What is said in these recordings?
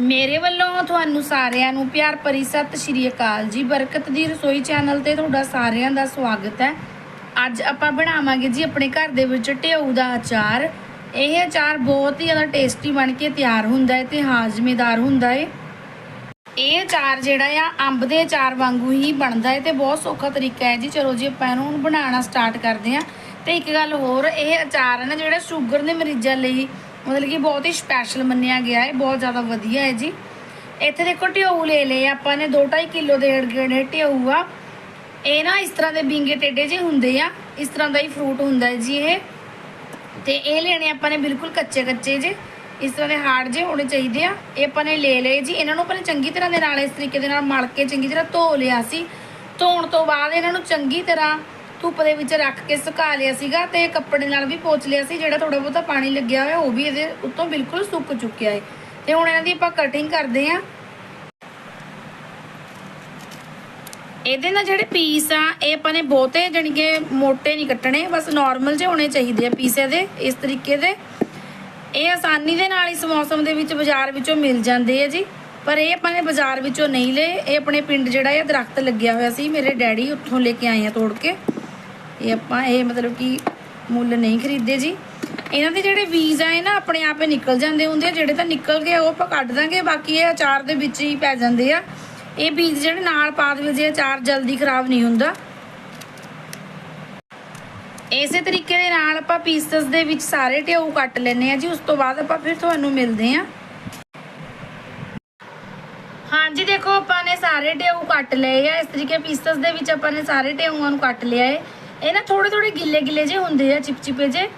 ਮੇਰੇ ਵੱਲੋਂ ਤੁਹਾਨੂੰ ਸਾਰਿਆਂ ਨੂੰ ਪਿਆਰ ਭਰੀ ਸਤਿ ਸ਼੍ਰੀ ਅਕਾਲ ਜੀ। ਬਰਕਤ ਦੀ ਰਸੋਈ ਚੈਨਲ ਤੇ ਤੁਹਾਡਾ ਸਾਰਿਆਂ ਦਾ ਸਵਾਗਤ ਹੈ। ਅੱਜ ਆਪਾਂ ਬਣਾਵਾਂਗੇ ਜੀ ਆਪਣੇ ਘਰ ਦੇ ਵਿੱਚ ਢਿਊ ਦਾ ਅਚਾਰ। ਇਹ ਅਚਾਰ ਬਹੁਤ ਹੀ ਜ਼ਿਆਦਾ ਟੇਸਟੀ ਬਣ ਕੇ ਤਿਆਰ ਹੁੰਦਾ ਹੈ ਤੇ ਹਾਜ਼ਮੇਦਾਰ ਹੁੰਦਾ ਹੈ। ਇਹ ਅਚਾਰ ਜਿਹੜਾ ਆ, ਅੰਬ ਦੇ ਅਚਾਰ ਵਾਂਗੂ ਹੀ ਬਣਦਾ ਹੈ ਤੇ ਬਹੁਤ ਸੌਖਾ ਤਰੀਕਾ ਹੈ ਜੀ। ਚਲੋ ਜੀ, ਆਪਾਂ ਇਹਨੂੰ ਹੁਣ ਬਣਾਉਣਾ ਸਟਾਰਟ ਕਰਦੇ ਹਾਂ। ਤੇ ਇੱਕ ਗੱਲ ਹੋਰ, ਇਹ ਅਚਾਰ ਹੈ ਨਾ, ਜਿਹੜਾ ਸ਼ੂਗਰ ਦੇ ਮਰੀਜ਼ਾਂ ਲਈ ਮਤਲਬ ਕਿ ਬਹੁਤ ਹੀ ਸਪੈਸ਼ਲ ਮੰਨਿਆ ਗਿਆ ਹੈ, ਬਹੁਤ ਜ਼ਿਆਦਾ ਵਧੀਆ ਹੈ ਜੀ। ਇੱਥੇ ਦੇਖੋ ਢਿਊ ਲੈ ਲਏ, ਆਪਾਂ ਨੇ 2.5 ਕਿਲੋ ਦੇ ਗੜੇ ਢਿਊ ਆ, ਇਹ ਨਾ ਇਸ ਤਰ੍ਹਾਂ ਦੇ ਬਿੰਗੇ ਟੇਡੇ ਜੇ ਹੁੰਦੇ ਆ, ਇਸ ਤਰ੍ਹਾਂ ਦਾ ਹੀ ਫਰੂਟ ਹੁੰਦਾ ਹੈ ਜੀ ਇਹ। ਤੇ ਇਹ ਲੈਣੇ ਆਪਾਂ ਨੇ ਬਿਲਕੁਲ ਕੱਚੇ ਕੱਚੇ ਜੇ, ਇਸ ਤਰ੍ਹਾਂ ਦੇ ਹਾਰਡ ਜੇ ਹੋਣੇ ਚਾਹੀਦੇ ਆ। ਇਹ ਆਪਾਂ ਨੇ ਲੈ ਲਏ ਜੀ, ਇਹਨਾਂ ਨੂੰ ਆਪਾਂ ਨੇ ਚੰਗੀ ਤਰ੍ਹਾਂ ਦੇ ਨਾਲ ਇਸ ਤਰੀਕੇ ਦੇ ਨਾਲ ਮਲ ਕੇ ਚੰਗੀ ਤਰ੍ਹਾਂ ਧੋ ਲਿਆ ਸੀ। ਧੋਣ ਤੋਂ ਬਾਅਦ ਇਹਨਾਂ ਨੂੰ ਚੰਗੀ ਤਰ੍ਹਾਂ ਧੁੱਪ ਦੇ ਵਿੱਚ ਰੱਖ ਕੇ ਸੁਕਾ ਲਿਆ ਸੀਗਾ ਤੇ ਕੱਪੜੇ ਨਾਲ ਵੀ ਪੋਚ ਲਿਆ ਸੀ, ਜਿਹੜਾ ਥੋੜਾ ਬਹੁਤਾ ਪਾਣੀ ਲੱਗਿਆ ਹੋਇਆ, ਉਹ ਵੀ ਇਹਦੇ ਉੱਤੋਂ ਬਿਲਕੁਲ ਸੁੱਕ ਚੁੱਕਿਆ ਹੈ ਤੇ ਹੁਣ ਇਹਨਾਂ ਦੀ ਆਪਾਂ ਕਟਿੰਗ ਕਰਦੇ ਆ। ਇਹਦੇ ਨਾਲ ਜਿਹੜੇ ਪੀਸ ਆ, ਇਹ ਆਪਾਂ ਨੇ ਬਹੁਤੇ ਜਾਣੀ ਕਿ ਮੋਟੇ ਨਹੀਂ ਕੱਟਣੇ, ਬਸ ਨਾਰਮਲ ਜਿਹੇ ਹੋਣੇ ਚਾਹੀਦੇ ਆ ਪੀਸ ਇਹਦੇ, ਇਸ ਤਰੀਕੇ ਦੇ। ਇਹ ਆਸਾਨੀ ਦੇ ਨਾਲ ਇਸ ਮੌਸਮ ਦੇ ਵਿੱਚ ਬਾਜ਼ਾਰ ਵਿੱਚੋਂ ਮਿਲ ਜਾਂਦੇ ਆ ਜੀ। ਪਰ ਇਹ ਆਪਾਂ ਨੇ ਬਾਜ਼ਾਰ ਵਿੱਚੋਂ ਨਹੀਂ ਲਏ, ਇਹ ਆਪਣੇ ਪਿੰਡ ਜਿਹੜਾ ਇਹ ਦਰਖਤ ਲੱਗਿਆ ਹੋਇਆ ਸੀ, ਮੇਰੇ ਡੈਡੀ ਉੱਥੋਂ ਲੈ ਕੇ ਆਏ ਆ ਤੋੜ ਕੇ। ਇਹ ਆਪਾਂ ਇਹ ਮਤਲਬ ਕਿ ਮੁੱਲ ਨਹੀਂ ਖਰੀਦੇ ਜੀ। ਇਹਨਾਂ ਦੇ ਜਿਹੜੇ ਬੀਜ ਆ ਨਾ ਆਪਣੇ ਆਪੇ ਨਿਕਲ ਜਾਂਦੇ ਹੁੰਦੇ ਆ, ਜਿਹੜੇ ਤਾਂ ਨਿਕਲ ਗਏ ਉਹ ਆਪਾਂ ਕੱਢ ਦਾਂਗੇ, ਬਾਕੀ ਇਹ ਅਚਾਰ ਦੇ ਵਿੱਚ ਹੀ ਪੈ ਜਾਂਦੇ ਆ। ਇਹ ਬੀਜ ਜਿਹੜੇ ਨਾਲ ਪਾ ਦੇਵੇ ਜੇ ਅਚਾਰ ਜਲਦੀ ਖਰਾਬ ਨਹੀਂ ਹੁੰਦਾ। ਇਸੇ ਤਰੀਕੇ ਦੇ ਨਾਲ ਆਪਾਂ ਪੀਸਸ ਦੇ ਵਿੱਚ ਸਾਰੇ ਢਿਊ ਕੱਟ ਲੈਨੇ ਆ ਜੀ, ਉਸ ਤੋਂ ਬਾਅਦ ਆਪਾਂ ਫਿਰ ਤੁਹਾਨੂੰ ਮਿਲਦੇ ਆ। ਹਾਂਜੀ, ਦੇਖੋ, ਆਪਾਂ ਨੇ ਸਾਰੇ ਢਿਊ ਕੱਟ ਲਏ ਆ। ਇਸ ਤਰੀਕੇ ਪੀਸਸ ਦੇ ਵਿੱਚ ਆਪਾਂ ਨੇ ਸਾਰੇ ਢਿਊਆਂ ਨੂੰ ਕੱਟ ਲਿਆ ਏ। ਇਹ ਨਾ ਥੋੜੇ ਥੋੜੇ ਗਿੱਲੇ ਗਿੱਲੇ ਜੇ ਹੁੰਦੇ ਆ ਚਿਪਚਿਪੇ ਜੇ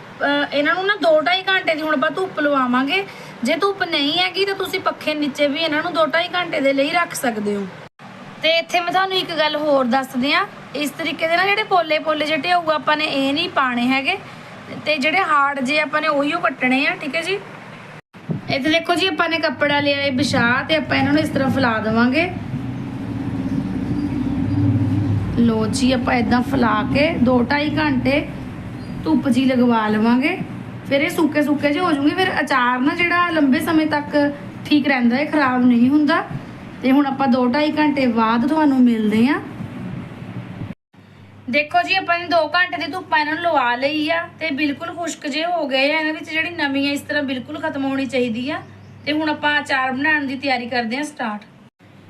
ਇਹਨਾਂ ਨੂੰ ਨਾ 2.5 ਘੰਟੇ ਦੀ ਹੁਣ ਆਪਾਂ ਧੁੱਪ ਲਵਾਵਾਂਗੇ। ਜੇ ਧੁੱਪ ਨਹੀਂ ਹੈਗੀ ਤਾਂ ਤੁਸੀਂ ਪੱਖੇ ਨੀਚੇ ਵੀ ਇਹਨਾਂ ਨੂੰ 2.5 ਘੰਟੇ ਦੇ ਲਈ ਰੱਖ ਸਕਦੇ ਹੋ। ਤੇ ਇੱਥੇ ਮੈਂ ਤੁਹਾਨੂੰ ਇੱਕ ਗੱਲ ਹੋਰ ਦੱਸਦੇ ਆ ਇਸ ਤਰੀਕੇ ਦੇ ਨਾਲ ਜਿਹੜੇ ਪੋਲੇ ਪੋਲੇ ਜਿਹੇ ਢਿਊ ਆਪਾਂ ਨੇ ਇਹ ਨਹੀਂ ਪਾਣੇ ਹੈਗੇ। ਤੇ ਜਿਹੜੇ ਹਾਰਡ ਜੇ ਆਪਾਂ ਨੇ ਉਹੀ ਉਹ ਕੱਟਣੇ ਆ, ਠੀਕ ਹੈ ਜੀ? ਇੱਥੇ ਦੇਖੋ ਜੀ, ਆਪਾਂ ਨੇ ਕੱਪੜਾ ਲਿਆ ਹੈ ਵਿਛਾ ਤੇ ਆਪਾਂ ਇਹਨਾਂ ਨੂੰ ਇਸ ਤਰ੍ਹਾਂ ਫੈਲਾ ਦੇਵਾਂਗੇ। ਲੋ ਜੀ, ਆਪਾਂ ਇਦਾਂ ਫੈਲਾ ਕੇ 2.5 ਘੰਟੇ ਧੁੱਪ ਜੀ ਲਗਵਾ ਲਵਾਂਗੇ। ਫਿਰ ਇਹ ਸੁੱਕੇ ਸੁੱਕੇ ਜਿਹੇ ਹੋ ਜੂਗੇ ਫਿਰ ਅਚਾਰ ਨਾ ਜਿਹੜਾ ਲੰਬੇ ਸਮੇਂ ਤੱਕ ਠੀਕ ਰਹਿੰਦਾ ਹੈ, ਖਰਾਬ ਨਹੀਂ ਹੁੰਦਾ। ਤੇ ਹੁਣ ਆਪਾਂ 2.5 ਘੰਟੇ ਬਾਅਦ ਤੁਹਾਨੂੰ ਮਿਲਦੇ ਆਂ ਦੇਖੋ ਜੀ, ਆਪਾਂ ਨੇ 2 ਘੰਟੇ ਦੀ ਧੁੱਪ ਇਹਨਾਂ ਨੂੰ ਲਵਾ ਲਈ ਆ ਤੇ ਬਿਲਕੁਲ ਖੁਸ਼ਕ ਜੇ ਹੋ ਗਏ ਆ। ਇਹਨਾਂ ਵਿੱਚ ਜਿਹੜੀ ਨਮੀ ਆ, ਇਸ ਤਰ੍ਹਾਂ ਬਿਲਕੁਲ ਖਤਮ ਹੋਣੀ ਚਾਹੀਦੀ ਆ। ਤੇ ਹੁਣ ਆਪਾਂ ਅਚਾਰ ਬਣਾਉਣ ਦੀ ਤਿਆਰੀ ਕਰਦੇ ਹਾਂ ਸਟਾਰਟ।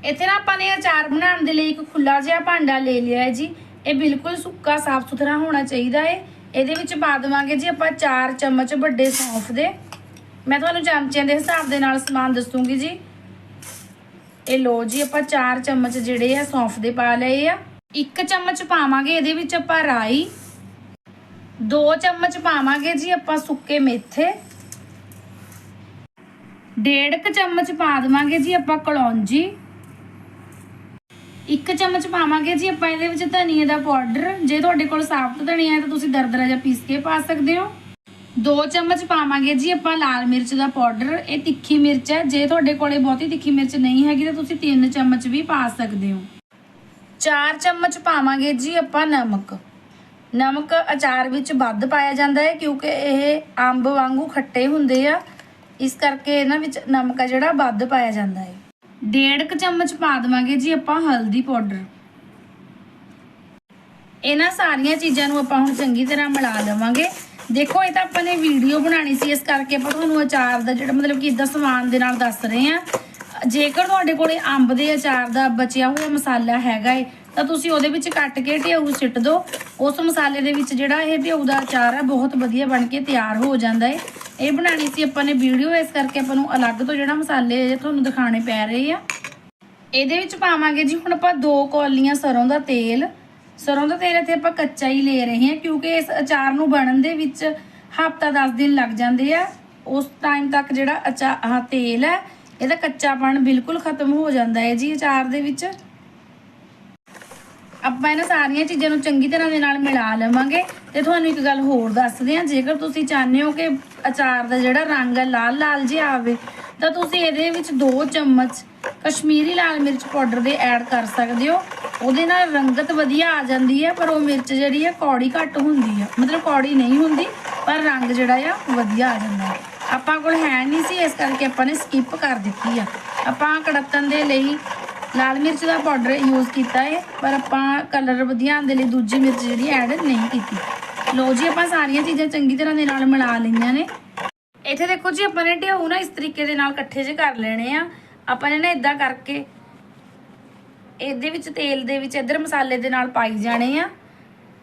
ਇੱਥੇ ਨਾ ਆਪਾਂ ਨੇ ਅਚਾਰ ਬਣਾਉਣ ਦੇ ਲਈ ਇੱਕ ਖੁੱਲਾ ਜਿਹਾ ਭਾਂਡਾ ਲੈ ਲਿਆ ਹੈ ਜੀ। ਇਹ ਬਿਲਕੁਲ ਸੁੱਕਾ, ਸਾਫ਼ ਸੁਥਰਾ ਹੋਣਾ ਚਾਹੀਦਾ ਹੈ। ਇਹਦੇ ਵਿੱਚ ਪਾ ਦੇਵਾਂਗੇ ਜੀ ਆਪਾਂ 4 ਚਮਚ ਵੱਡੇ ਸੌਂਫ ਦੇ। ਮੈਂ ਤੁਹਾਨੂੰ ਚਮਚਿਆਂ ਦੇ ਹਿਸਾਬ ਦੇ ਨਾਲ ਸਮਾਨ ਦੱਸੂਗੀ ਜੀ। ਇਹ ਲੋ ਜੀ ਆਪਾਂ 4 ਚਮਚ ਜਿਹੜੇ ਆ ਸੌਂਫ ਦੇ ਪਾ ਲਏ ਆ। 1 ਚਮਚ ਪਾਵਾਂਗੇ ਇਹਦੇ ਵਿੱਚ ਆਪਾਂ ਰਾਈ। 2 ਚਮਚ ਪਾਵਾਂਗੇ ਜੀ ਆਪਾਂ ਸੁੱਕੇ ਮੇਥੇ। ਡੇਢ ਕ ਚਮਚ ਪਾ ਦੇਵਾਂਗੇ ਜੀ ਆਪਾਂ ਕਲੌਂਜੀ। ਇੱਕ ਚਮਚ ਪਾਵਾਂਗੇ ਜੀ ਆਪਾਂ ਇਹਦੇ ਵਿੱਚ ਧਨੀਏ ਦਾ ਪਾਊਡਰ ਜੇ ਤੁਹਾਡੇ ਕੋਲ ਸਾਫਤ ਧਨੀਆ ਹੈ ਤਾਂ ਤੁਸੀਂ ਦਰਦਰਾ ਜਿਹਾ ਪੀਸ ਕੇ ਪਾ ਸਕਦੇ ਹੋ। ਦੋ ਚਮਚ ਪਾਵਾਂਗੇ ਜੀ ਆਪਾਂ ਲਾਲ ਮਿਰਚ ਦਾ ਪਾਊਡਰ ਇਹ ਤਿੱਖੀ ਮਿਰਚ ਹੈ। ਜੇ ਤੁਹਾਡੇ ਕੋਲੇ ਬਹੁਤੀ ਤਿੱਖੀ ਮਿਰਚ ਨਹੀਂ ਹੈਗੀ ਤਾਂ ਤੁਸੀਂ ਤਿੰਨ ਚਮਚ ਵੀ ਪਾ ਸਕਦੇ ਹੋ। ਚਾਰ ਚਮਚ ਪਾਵਾਂਗੇ ਜੀ ਆਪਾਂ ਨਮਕ। ਨਮਕ ਅਚਾਰ ਵਿੱਚ ਵੱਧ ਪਾਇਆ ਜਾਂਦਾ ਹੈ ਕਿਉਂਕਿ ਇਹ ਅੰਬ ਵਾਂਗੂ ਖੱਟੇ ਹੁੰਦੇ ਆ। ਇਸ ਕਰਕੇ ਇਹਨਾਂ ਵਿੱਚ ਨਮਕ ਆ ਜਿਹੜਾ ਵੱਧ ਪਾਇਆ ਜਾਂਦਾ ਹੈ। ਡੇਢ ਕ ਚਮਚ ਪਾ ਦੇਵਾਂਗੇ ਜੀ ਆਪਾਂ ਹਲਦੀ ਪਾਊਡਰ। ਇਹਨਾਂ ਸਾਰੀਆਂ ਚੀਜ਼ਾਂ ਨੂੰ ਆਪਾਂ ਹੁਣ ਚੰਗੀ ਤਰ੍ਹਾਂ ਮਿਲਾ ਲਵਾਂਗੇ। ਦੇਖੋ, ਇਹ ਤਾਂ ਆਪਾਂ ਨੇ ਵੀਡੀਓ ਬਣਾਣੀ ਸੀ, ਇਸ ਕਰਕੇ ਆਪਾਂ ਤੁਹਾਨੂੰ ਅਚਾਰ ਦਾ ਜਿਹੜਾ ਮਤਲਬ ਕਿ ਇਦਾਂ ਸਮਾਨ ਦੇ ਨਾਲ ਦੱਸ ਰਹੇ ਆ ਜੇਕਰ ਤੁਹਾਡੇ ਕੋਲੇ ਅੰਬ ਦੇ ਅਚਾਰ ਦਾ ਬਚਿਆ ਹੋਇਆ ਮਸਾਲਾ ਹੈਗਾ ਏ ਤਾਂ ਤੁਸੀਂ ਉਹਦੇ ਵਿੱਚ ਕੱਟ ਕੇ ਢਿਊ ਸਿੱਟ ਦਿਓ। ਉਸ ਮਸਾਲੇ ਦੇ ਵਿੱਚ ਜਿਹੜਾ ਇਹ ਢਿਊ ਦਾ ਅਚਾਰ ਆ, ਬਹੁਤ ਵਧੀਆ ਬਣ ਕੇ ਤਿਆਰ ਹੋ ਜਾਂਦਾ ਏ। ਇਹ ਬਣਾਣੀ ਸੀ ਆਪਾਂ ਨੇ ਵੀਡੀਓ, ਇਸ ਕਰਕੇ ਆਪਾਂ ਨੂੰ ਅਲੱਗ ਤੋਂ ਜਿਹੜਾ ਮਸਾਲੇ ਤੁਹਾਨੂੰ ਦਿਖਾਣੇ ਪੈ ਰਹੇ ਆ। ਇਹਦੇ ਵਿੱਚ ਪਾਵਾਂਗੇ ਜੀ, ਹੁਣ ਆਪਾਂ ਦੋ ਕੌਲੀਆਂ ਸਰੋਂ ਦਾ ਤੇਲ। ਸਰੋਂ ਦਾ ਤੇਲ ਇੱਥੇ ਆਪਾਂ ਕੱਚਾ ਹੀ ਲੈ ਰਹੇ ਹਾਂ, ਕਿਉਂਕਿ ਇਸ ਅਚਾਰ ਨੂੰ ਬਣਨ ਦੇ ਵਿੱਚ ਹਫਤਾ 10 ਦਿਨ ਲੱਗ ਜਾਂਦੇ ਆ। ਉਸ ਟਾਈਮ ਤੱਕ ਜਿਹੜਾ ਅਚਾਰ ਤੇਲ ਹੈ, ਇਹਦਾ ਕੱਚਾਪਣ ਬਿਲਕੁਲ ਖਤਮ ਹੋ ਜਾਂਦਾ ਹੈ ਜੀ ਅਚਾਰ ਦੇ ਵਿੱਚ। ਆਪਾਂ ਇਹਨਾਂ ਸਾਰੀਆਂ ਚੀਜ਼ਾਂ ਨੂੰ ਚੰਗੀ ਤਰ੍ਹਾਂ ਦੇ ਨਾਲ ਮਿਲਾ ਲਵਾਂਗੇ। ਤੇ ਤੁਹਾਨੂੰ ਇੱਕ ਗੱਲ ਹੋਰ ਦੱਸਦੇ ਹਾਂ, ਜੇਕਰ ਤੁਸੀਂ ਚਾਹੁੰਦੇ ਹੋ ਕਿ ਅਚਾਰ ਦਾ ਜਿਹੜਾ ਰੰਗ ਹੈ ਲਾਲ ਲਾਲ ਜਿਹਾ ਆਵੇ, ਤਾਂ ਤੁਸੀਂ ਇਹਦੇ ਵਿੱਚ 2 ਚਮਚ ਕਸ਼ਮੀਰੀ ਲਾਲ ਮਿਰਚ ਪਾਊਡਰ ਦੇ ਐਡ ਕਰ ਸਕਦੇ ਹੋ। ਉਹਦੇ ਨਾਲ ਰੰਗਤ ਵਧੀਆ ਆ ਜਾਂਦੀ ਹੈ, ਪਰ ਉਹ ਮਿਰਚ ਜਿਹੜੀ ਹੈ ਕੌੜੀ ਘੱਟ ਹੁੰਦੀ ਹੈ ਮਤਲਬ ਕੌੜੀ ਨਹੀਂ ਹੁੰਦੀ, ਪਰ ਰੰਗ ਜਿਹੜਾ ਆ ਵਧੀਆ ਆ ਜਾਂਦਾ। ਹੈ ਆਪਾਂ ਕੋਲ ਹੈ ਨਹੀਂ ਸੀ, ਇਸ ਕਰਕੇ ਆਪਾਂ ਨੇ ਸਕਿਪ ਕਰ ਦਿੱਤੀ ਆ। ਆਪਾਂ ਕੜੱਤਣ ਦੇ ਲਈ ਲਾਲ ਮਿਰਚ ਦਾ ਪਾਊਡਰ ਯੂਜ਼ ਕੀਤਾ ਹੈ ਪਰ ਆਪਾਂ ਕਲਰ ਵਧੀਆ ਦੇ ਲਈ ਦੂਜੀ ਮਿਰਚ ਜਿਹੜੀ ਐਡ ਨਹੀਂ ਕੀਤੀ। ਲੋ ਜੀ, ਆਪਾਂ ਸਾਰੀਆਂ ਚੀਜ਼ਾਂ ਚੰਗੀ ਤਰ੍ਹਾਂ ਦੇ ਨਾਲ ਮਿਲਾ ਲਈਆਂ ਨੇ। ਇੱਥੇ ਦੇਖੋ ਜੀ, ਆਪਾਂ ਨੇ ਢਿਓ ਨਾ ਇਸ ਤਰੀਕੇ ਦੇ ਨਾਲ ਇਕੱਠੇ ਜੇ ਕਰ ਲੈਣੇ ਆ। ਆਪਾਂ ਨੇ ਨਾ ਇਦਾਂ ਕਰਕੇ ਇਹਦੇ ਵਿੱਚ ਤੇਲ ਦੇ ਵਿੱਚ ਇਧਰ ਮਸਾਲੇ ਦੇ ਨਾਲ ਪਾਈ ਜਾਣੇ ਆ।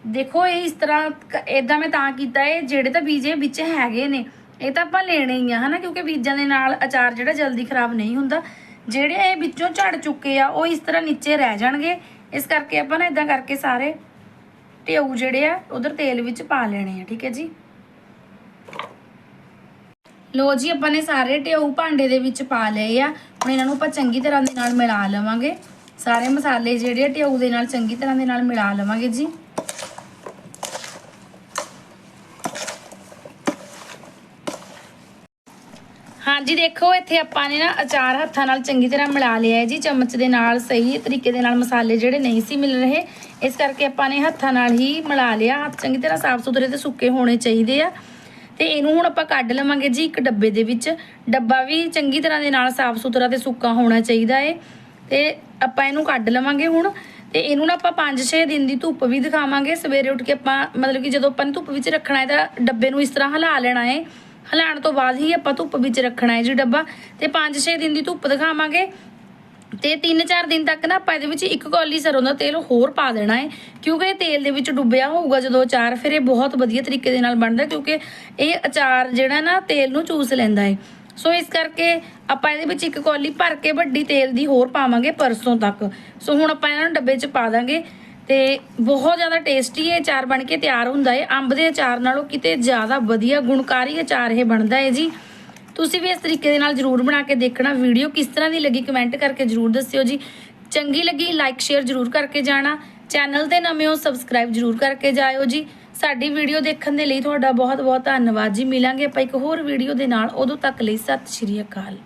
ਦੇਖੋ, ਇਹ ਇਸ ਤਰ੍ਹਾਂ ਇਦਾਂ ਮੈਂ ਤਾਂ ਕੀਤਾ ਹੈ ਜਿਹੜੇ ਤਾਂ ਬੀਜ ਵਿੱਚ ਹੈਗੇ ਨੇ, ਇਹ ਤਾਂ ਆਪਾਂ ਲੈਣੇ ਹੀ ਆ, ਹਨਾ? ਕਿਉਂਕਿ ਬੀਜਾਂ ਦੇ ਨਾਲ ਅਚਾਰ ਜਿਹੜਾ ਜਲਦੀ ਖਰਾਬ ਨਹੀਂ ਹੁੰਦਾ। ਜਿਹੜੇ ਇਹ ਵਿੱਚੋਂ ਝੜ ਚੁੱਕੇ ਆ, ਉਹ ਇਸ ਤਰ੍ਹਾਂ ਨੀਚੇ ਰਹਿ ਜਾਣਗੇ। ਇਸ ਕਰਕੇ ਆਪਾਂ ਨਾ ਇਦਾਂ ਕਰਕੇ ਸਾਰੇ ਢਿਊ ਜਿਹੜੇ ਆ, ਉਧਰ ਤੇਲ ਵਿੱਚ ਪਾ ਲੈਣੇ ਆ, ਠੀਕ ਹੈ ਜੀ? ਲੋ ਜੀ, ਆਪਾਂ ਨੇ ਸਾਰੇ ਢਿਊ ਭਾਂਡੇ ਦੇ ਵਿੱਚ ਪਾ ਲਏ ਆ। ਹੁਣ ਇਹਨਾਂ ਨੂੰ ਆਪਾਂ ਚੰਗੀ ਤਰ੍ਹਾਂ ਦੇ ਨਾਲ ਮਿਲਾ ਲਵਾਂਗੇ। ਸਾਰੇ ਮਸਾਲੇ ਜਿਹੜੇ ਆ, ਢਿਊ ਦੇ ਨਾਲ ਚੰਗੀ ਤਰ੍ਹਾਂ ਦੇ ਨਾਲ ਮਿਲਾ ਲਵਾਂਗੇ ਜੀ। ਹਾਂਜੀ, ਦੇਖੋ, ਇੱਥੇ ਆਪਾਂ ਨੇ ਨਾ ਅਚਾਰ ਹੱਥਾਂ ਨਾਲ ਚੰਗੀ ਤਰ੍ਹਾਂ ਮਿਲਾ ਲਿਆ ਹੈ ਜੀ, ਚਮਚ ਦੇ ਨਾਲ ਸਹੀ ਤਰੀਕੇ ਦੇ ਨਾਲ ਮਸਾਲੇ ਜਿਹੜੇ ਨਹੀਂ ਸੀ ਮਿਲ ਰਹੇ, ਇਸ ਕਰਕੇ ਆਪਾਂ ਨੇ ਹੱਥਾਂ ਨਾਲ ਹੀ ਮਿਲਾ ਲਿਆ, ਹੱਥ ਚੰਗੀ ਤਰ੍ਹਾਂ ਸਾਫ਼ ਸੁਥਰੇ ਤੇ ਸੁੱਕੇ ਹੋਣੇ ਚਾਹੀਦੇ ਆ। ਤੇ ਇਹਨੂੰ ਹੁਣ ਆਪਾਂ ਕੱਢ ਲਵਾਂਗੇ ਜੀ ਇੱਕ ਡੱਬੇ ਦੇ ਵਿੱਚ, ਡੱਬਾ ਵੀ ਚੰਗੀ ਤਰ੍ਹਾਂ ਦੇ ਨਾਲ ਸਾਫ਼ ਸੁਥਰਾ ਤੇ ਸੁੱਕਾ ਹੋਣਾ ਚਾਹੀਦਾ ਏ। ਤੇ ਆਪਾਂ ਇਹਨੂੰ ਕੱਢ ਲਵਾਂਗੇ ਹੁਣ, ਤੇ ਇਹਨੂੰ ਨਾ ਆਪਾਂ 5-6 ਦਿਨ ਦੀ ਧੁੱਪ ਵੀ ਦਿਖਾਵਾਂਗੇ, ਸਵੇਰੇ ਉੱਠ ਕੇ ਆਪਾਂ, ਮਤਲਬ ਕਿ ਜਦੋਂ ਆਪਾਂ ਨੇ ਧੁੱਪ ਵਿੱਚ ਰੱਖਣਾ ਹੈ ਤਾਂ ਡੱਬੇ ਨੂੰ ਇਸ ਤਰ੍ਹਾਂ ਹਿਲਾ ਲੈਣਾ ਹੈ ਹਿਲਾਉਣ ਤੋਂ ਬਾਅਦ ਹੀ ਆਪਾਂ ਧੁੱਪ ਵਿੱਚ ਰੱਖਣਾ ਹੈ ਜੀ ਡੱਬਾ ਤੇ 5-6 ਦਿਨ ਦੀ ਧੁੱਪ ਦਿਖਾਵਾਂਗੇ। ਤੇ 3-4 ਦਿਨ ਤੱਕ ਨਾ ਆਪਾਂ ਇਹਦੇ ਵਿੱਚ ਇੱਕ ਕੌਲੀ ਸਰੋਂ ਦਾ ਤੇਲ ਹੋਰ ਪਾ ਦੇਣਾ ਹੈ, ਕਿਉਂਕਿ ਇਹ ਤੇਲ ਦੇ ਵਿੱਚ ਡੁੱਬਿਆ ਹੋਊਗਾ ਜਦੋਂ ਅਚਾਰ ਫਿਰ ਇਹ ਬਹੁਤ ਵਧੀਆ ਤਰੀਕੇ ਦੇ ਨਾਲ ਬਣਦਾ ਕਿਉਂਕਿ ਇਹ ਅਚਾਰ ਜਿਹੜਾ ਨਾ ਤੇਲ ਨੂੰ ਚੂਸ ਲੈਂਦਾ ਹੈ। ਸੋ ਇਸ ਕਰਕੇ ਆਪਾਂ ਇਹਦੇ ਵਿੱਚ ਇੱਕ ਕੌਲੀ ਭਰ ਕੇ ਵੱਡੀ ਤੇਲ ਦੀ ਹੋਰ ਪਾਵਾਂਗੇ ਪਰਸੋਂ ਤੱਕ। ਸੋ ਹੁਣ ਆਪਾਂ ਇਹਨਾਂ ਨੂੰ ਡੱਬੇ 'ਚ ਪਾ ਦਾਂਗੇ। ਤੇ ਬਹੁਤ ਜ਼ਿਆਦਾ ਟੇਸਟੀ ਇਹ ਅਚਾਰ ਬਣ ਕੇ ਤਿਆਰ ਹੁੰਦਾ ਹੈ ਅੰਬ ਦੇ ਅਚਾਰ ਨਾਲੋਂ ਕਿਤੇ ਜ਼ਿਆਦਾ ਵਧੀਆ ਗੁਣਕਾਰੀ ਅਚਾਰ ਇਹ ਬਣਦਾ ਹੈ ਜੀ। ਤੁਸੀਂ ਵੀ ਇਸ ਤਰੀਕੇ ਦੇ ਨਾਲ ਜਰੂਰ ਬਣਾ ਕੇ ਦੇਖਣਾ। ਵੀਡੀਓ ਕਿਸ ਤਰ੍ਹਾਂ ਦੀ ਲੱਗੀ ਕਮੈਂਟ ਕਰਕੇ ਜਰੂਰ ਦੱਸਿਓ ਜੀ। ਚੰਗੀ ਲੱਗੀ ਲਾਈਕ, ਸ਼ੇਅਰ ਜਰੂਰ ਕਰਕੇ ਜਾਣਾ। ਚੈਨਲ ਤੇ ਨਵੇਂ ਹੋ ਸਬਸਕ੍ਰਾਈਬ ਜਰੂਰ ਕਰਕੇ ਜਾਇਓ ਜੀ। ਸਾਡੀ ਵੀਡੀਓ ਦੇਖਣ ਦੇ ਲਈ ਤੁਹਾਡਾ ਬਹੁਤ ਬਹੁਤ ਧੰਨਵਾਦ ਜੀ। ਮਿਲਾਂਗੇ ਆਪਾਂ ਇੱਕ ਹੋਰ ਵੀਡੀਓ ਦੇ ਨਾਲ। ਉਦੋਂ ਤੱਕ ਲਈ ਸਤਿ ਸ਼੍ਰੀ ਅਕਾਲ।